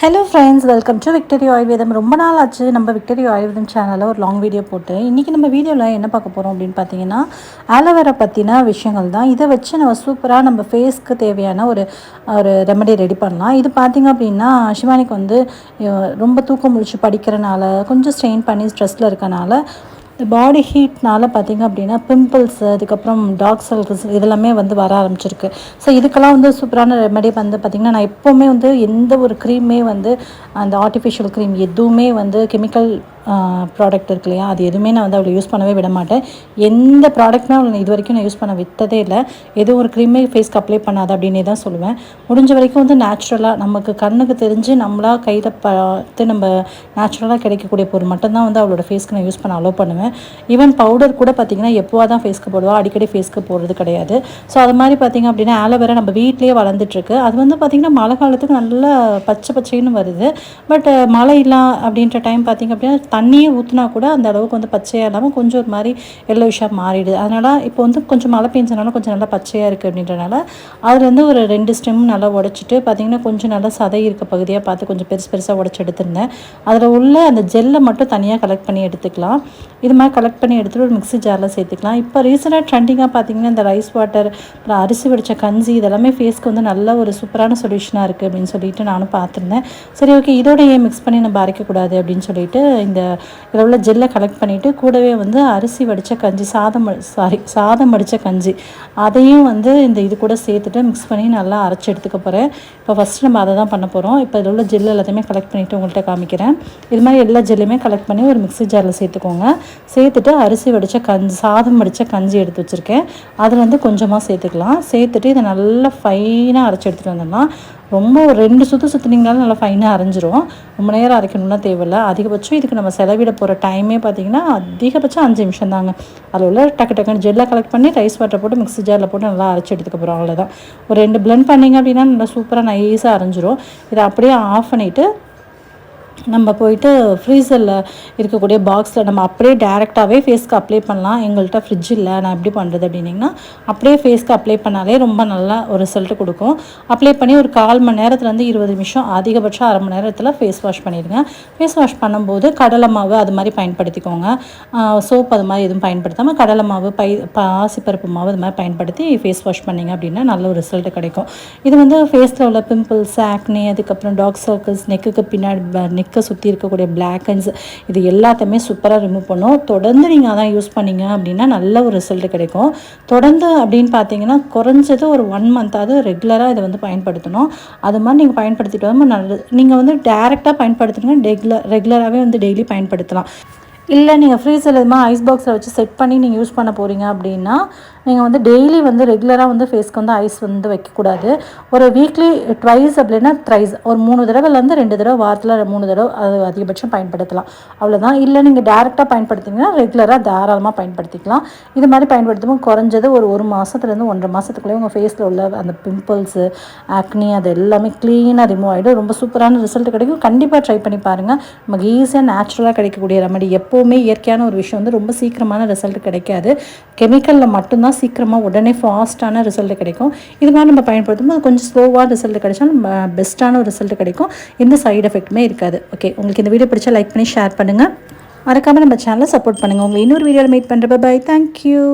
Hello friends welcome to victory Ayurvedam ரொம்ப நாள் ஆச்சு நம்ம விக்டரி ஆயுர்வேதம் சேனலில் ஒரு லாங் வீடியோ போட்டு. இன்றைக்கி நம்ம வீடியோவில் என்ன பார்க்க போகிறோம் அப்படின்னு பார்த்தீங்கன்னா ஆலோவேரா பற்றின விஷயங்கள் தான். இதை வச்சு நம்ம சூப்பராக நம்ம ஃபேஸ்க்கு தேவையான ஒரு ஒரு ரெமடி ரெடி பண்ணலாம். இது பார்த்திங்க அப்படின்னா சிவானிக்கு வந்து ரொம்ப தூக்கம் முடிச்சு படிக்கிறனால கொஞ்சம் ஸ்ட்ரெயின் பண்ணி ஸ்ட்ரெஸ்ஸில் இருக்கனால இந்த பாடி ஹீட்னால் பார்த்திங்க அப்படின்னா பிம்பிள்ஸ் அதுக்கப்புறம் டாக் செல்ஸ் இதெல்லாமே வந்து வர ஆரம்பிச்சிருக்கு. ஸோ இதுக்கெல்லாம் வந்து சூப்பரான ரெமெடி வந்து பார்த்திங்கன்னா நான் எப்போவுமே வந்து எந்த ஒரு க்ரீமே வந்து அந்த ஆர்டிஃபிஷியல் க்ரீம் எதுவுமே வந்து கெமிக்கல் ப்ராடக்ட் இருக்கு இல்லையா அது எதுவுமே நான் வந்து அவளை யூஸ் பண்ணவே விட மாட்டேன். எந்த ப்ராடக்ட்மே அவளை இது வரைக்கும் நான் யூஸ் பண்ண விட்டதே இல்லை. எதுவும் ஒரு க்ரீமே ஃபேஸ்க்கு அப்ளை பண்ணாத அப்படின்னே தான் சொல்லுவேன். முடிஞ்ச வரைக்கும் வந்து நேச்சுரலாக நமக்கு கண்ணுக்கு தெரிஞ்சு நம்மளாக கையில் பார்த்து நம்ம நேச்சுரலாக கிடைக்கக்கூடிய பொருள் மட்டும்தான் வந்து அவளோட ஃபேஸ்க்கு நான் யூஸ் பண்ண அலோவ் பண்ணுவேன். ஈவன் பவுடர் கூட பார்த்திங்கன்னா எப்போவா தான் ஃபேஸ்க்கு போடுவா? அடிக்கடி ஃபேஸ்க்கு போடுறது கிடையாது. ஸோ அது மாதிரி பார்த்திங்க அப்படின்னா ஆலோவேரா நம்ம வீட்லேயே வளர்ந்துட்டுருக்கு. அது வந்து பார்த்திங்கன்னா மழை காலத்துக்கு நல்லா பச்சை பச்சைன்னு வருது. பட் மழை இல்லை அப்படின்ற டைம் பார்த்திங்க அப்படின்னா தண்ணியே ஊற்றினா கூட அந்த அளவுக்கு வந்து பச்சையாக இல்லாமல் கொஞ்சம் ஒரு மாதிரி எல்லோஷாக மாறிடுது. அதனால் இப்போ வந்து கொஞ்சம் மழை பெஞ்சனால கொஞ்சம் நல்லா பச்சையாக இருக்குது அப்படின்றனால அதுலேருந்து ஒரு ரெண்டு ஸ்டெம் நல்லா உடச்சிட்டு பார்த்திங்கன்னா கொஞ்சம் நல்லா சதை இருக்க பகுதியாக பார்த்து கொஞ்சம் பெருசு பெருசாக உடச்சி எடுத்துருந்தேன். அதில் உள்ள அந்த ஜெல்லை மட்டும் தனியாக கலெக்ட் பண்ணி எடுத்துக்கலாம். இது மாதிரி கலெக்ட் பண்ணி எடுத்துகிட்டு ஒரு மிக்ஸி ஜாரில் சேர்த்துக்கலாம். இப்போ ரீசெண்டாக ட்ரெண்டிங்காக பார்த்தீங்கன்னா இந்த ரைஸ் வாட்டர் அப்புறம் அரிசி வடித்த கஞ்சி இதெல்லாமே ஃபேஸ்க்கு வந்து நல்ல ஒரு சூப்பரான சொல்யூஷனாக இருக்குது அப்படின்னு சொல்லிட்டு நானும் பார்த்துருந்தேன் சரி ஓகே இதோட ஏன் மிக்ஸ் பண்ணி நம்ம அரைக்கக்கூடாது அப்படின்னு சொல்லிட்டு இந்த இதில் உள்ள ஜெல்லை கலெக்ட் பண்ணிவிட்டு கூடவே வந்து அரிசி வடித்த கஞ்சி சாதம் சாரி சாதம் வடித்த கஞ்சி அதையும் வந்து இந்த இது கூட சேர்த்துட்டு மிக்ஸ் பண்ணி நல்லா அரைச்சி எடுத்துக்க போகிறேன் இப்போ ஃபஸ்ட்டு நம்ம அதை தான் பண்ண போகிறோம் இப்போ இதில் உள்ள ஜெல் எல்லாத்தையுமே கலெக்ட் பண்ணிவிட்டு உங்கள்கிட்ட காமிக்கிறேன். இது மாதிரி எல்லா ஜெல்லுமே கலெக்ட் பண்ணி ஒரு மிக்ஸி ஜாரில் சேர்த்துக்கோங்க. சேர்த்துட்டு அரிசி வடித்த கஞ்சி சாதம் வடித்த கஞ்சி எடுத்து வச்சுருக்கேன். அதில் வந்து கொஞ்சமாக சேர்த்துக்கலாம். சேர்த்துட்டு இதை நல்லா ஃபைனாக அரைச்சி எடுத்துகிட்டு வந்தோம்னா ரொம்ப ஒரு ரெண்டு சுற்று சுற்றினீங்களாலும் நல்லா ஃபைனாக அரைஞ்சிரும். ரொம்ப நேரம் அரைக்கணும்னா தேவையில்லை. அதிகபட்சம் இதுக்கு நம்ம செலவிட போகிற டைமே பார்த்திங்கன்னா அதிகபட்சம் அஞ்சு நிமிஷம் தாங்க. அதில் உள்ள டக்கு டக்குன்னு ஜெல்லாக கலெக்ட் பண்ணி ரைஸ் வாட்டர் போட்டு மிக்ஸி ஜாரில் போட்டு நல்லா அரைச்சி எடுத்துக்க போகிறோம் அவ்வளோதான் ஒரு ரெண்டு பிளெண்ட் பண்ணிங்க அப்படின்னா நல்லா சூப்பராக நைஸாக அரைஞ்சிரும். இதை அப்படியே ஆஃப் பண்ணிவிட்டு நம்ம போயிட்டு ஃப்ரீசரில் இருக்கக்கூடிய பாக்ஸில் நம்ம அப்படியே டேரெக்டாகவே ஃபேஸ்க்கு அப்ளை பண்ணலாம். எங்கள்கிட்ட ஃப்ரிட்ஜ் இல்லை நான் எப்படி பண்ணுறது அப்படின்னிங்கன்னா அப்படியே ஃபேஸ்க்கு அப்ளை பண்ணாலே ரொம்ப நல்லா ஒரு ரிசல்ட் கொடுக்கும். அப்ளை பண்ணி ஒரு கால் மணி நேரத்துலேருந்து இருபது நிமிஷம் அதிகபட்சம் அரை மணி நேரத்தில் ஃபேஸ் வாஷ் பண்ணிடுங்க. ஃபேஸ் வாஷ் பண்ணும்போது கடலை மாவு அது மாதிரி பயன்படுத்திக்கோங்க. சோப் அது மாதிரி எதுவும் பயன்படுத்தாமல் கடலை மாவு பை பாசிப்பருப்பு மாவு அது மாதிரி பயன்படுத்தி ஃபேஸ் வாஷ் பண்ணிங்க அப்படின்னா நல்ல ஒரு ரிசல்ட் கிடைக்கும். இது வந்து ஃபேஸில் உள்ள பிம்பிள்ஸ் ஆக்னி அதுக்கப்புறம் டாக் சர்க்கிள்ஸ் நெக்குக்கு பின்னாடி நெக் நெக்கை சுற்றி இருக்கக்கூடிய பிளாக்கன்ஸ் இது எல்லாத்தையுமே சூப்பராக ரிமூவ் பண்ணும். தொடர்ந்து நீங்கள் அதான் யூஸ் பண்ணிங்க அப்படின்னா நல்ல ஒரு ரிசல்ட் கிடைக்கும். தொடர்ந்து அப்படின்னு பார்த்தீங்கன்னா குறைஞ்சது ஒரு ஒன் மந்த்தாவது ரெகுலராக இதை வந்து பயன்படுத்தணும். அது மாதிரி நீங்கள் பயன்படுத்திட்டு வந்து நல்லது. நீங்கள் வந்து டேரெக்டாக பயன்படுத்துங்க ரெகுலர் ரெகுலராகவே வந்து டெய்லி பயன்படுத்தலாம். இல்லை நீங்கள் ஃப்ரீசர் இது ஐஸ் பாக்ஸில் வச்சு செட் பண்ணி நீங்கள் யூஸ் பண்ண போகிறீங்க அப்படின்னா நீங்கள் வந்து டெய்லி வந்து ரெகுலராக வந்து ஃபேஸ்க்கு வந்து ஐஸ் வந்து வைக்கக்கூடாது. ஒரு வீக்லி ட்வைஸ் அப்படின்னா த்ரைஸ் ஒரு மூணு தடவைலேருந்து ரெண்டு தடவை வாரத்தில் மூணு தடவை அது அதிகபட்சம் பயன்படுத்தலாம். அவ்வளோதான் இல்லை நீங்கள் டேரெக்டாக பயன்படுத்திங்கன்னா ரெகுலராக தாராளமாக பயன்படுத்திக்கலாம். இது மாதிரி பயன்படுத்தும் குறைஞ்சது ஒரு ஒரு மாதத்துலேருந்து ஒன்றரை மாதத்துக்குள்ளே உங்கள் ஃபேஸில் உள்ள அந்த பிம்பிள்ஸு ஆக்னி அது எல்லாமே க்ளீனாக ரிமூவ் ஆகிடும் ரொம்ப சூப்பரான ரிசல்ட் கிடைக்கும். கண்டிப்பாக ட்ரை பண்ணி பாருங்கள் நமக்கு ஈஸியாக நேச்சுரலாக கிடைக்கக்கூடிய ரெமடி எப்போவுமே இயற்கையான ஒரு விஷயம் வந்து ரொம்ப சீக்கிரமான ரிசல்ட் கிடைக்காது. கெமிக்கலில் மட்டும்தான் சீக்கிரமாக உடனே ஃபாஸ்ட்டான ரிசல்ட் கிடைக்கும். இது மாதிரி நம்ம பயன்படுத்தும் போது கொஞ்சம் ஸ்லோவாக ரிசல்ட் கிடைச்சாலும் பெஸ்ட்டான ஒரு ரிசல்ட் கிடைக்கும். எந்த சைடு எஃபெக்ட்டுமே இருக்காது. ஓகே உங்களுக்கு இந்த வீடியோ பிடிச்சா லைக் பண்ணி ஷேர் பண்ணுங்கள் மறக்காமல் நம்ம சேனலை சப்போர்ட் பண்ணுங்கள் உங்களை இன்னொரு வீடியோவில் மீட் பண்ணுறப்ப பை தேங்க்யூ